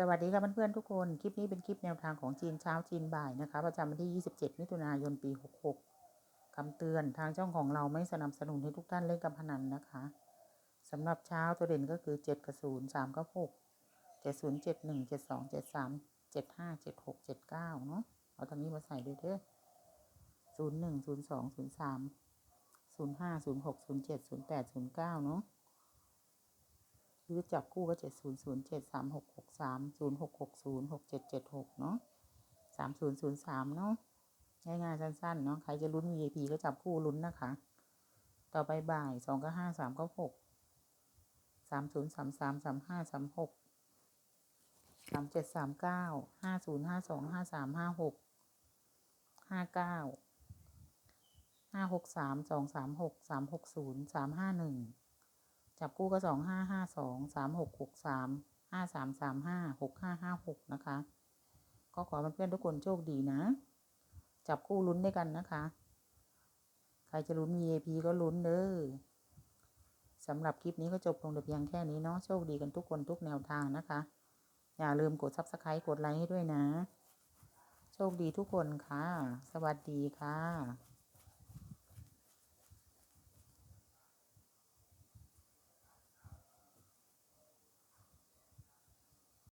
สวัสดีค่ะเพื่อนๆทุกคน คลิปนี้เป็นคลิปแนวทางของจีนเช้าจีนบ่ายนะคะ ประจำวันที่ 27 มิถุนายนปี 66 คำเตือนทางช่องของเราไม่สนับสนุนให้ทุกท่านเล่นการพนันนะคะสำหรับเช้าตัวเด่นก็คือ 7 กับ 0 3 กับ 6 70 71 72 73 75 76 79 เนาะเอาตอนนี้มาใส่ด้วยเด้อ01 02 03 05 06 07 08 09 เนาะ หรือจับคู่ก็เจ็ดศูนย์ศูนย์เจ็ดสามหกหกสามศูนย์หกหกศูนย์หกเจ็ดเจ็ดหกเนาะสามศูนย์ศูนย์สามเนาะง่ายๆสั้นๆเนาะใครจะลุ้น VIP ก็จับคู่ลุ้นนะคะ ต่อไปบ่ายสองก็ห้าสามก็หกสามศูนย์สามสามสามห้าสามหกสามเจ็ดสามเก้าห้าศูนย์ห้าสองห้าสามห้าหกห้าเก้าห้าหกสามสองสามหกสามหกศูนย์สามห้าหนึ่ง จับคู่ก็สองห้าห้าสองสามหกหกสามห้าสามสามห้าหกห้าห้าหกนะคะ ก็ขอเพื่อนๆทุกคนโชคดีนะ จับคู่ลุ้นด้วยกันนะคะ ใครจะลุ้น VIP ก็ลุ้นเด้อสำหรับคลิปนี้ก็จบลงแต่เพียงแค่นี้เนาะโชคดีกันทุกคนทุกแนวทางนะคะ อย่าลืมกด subscribe กดไลค์ให้ด้วยนะ โชคดีทุกคนค่ะ สวัสดีค่ะ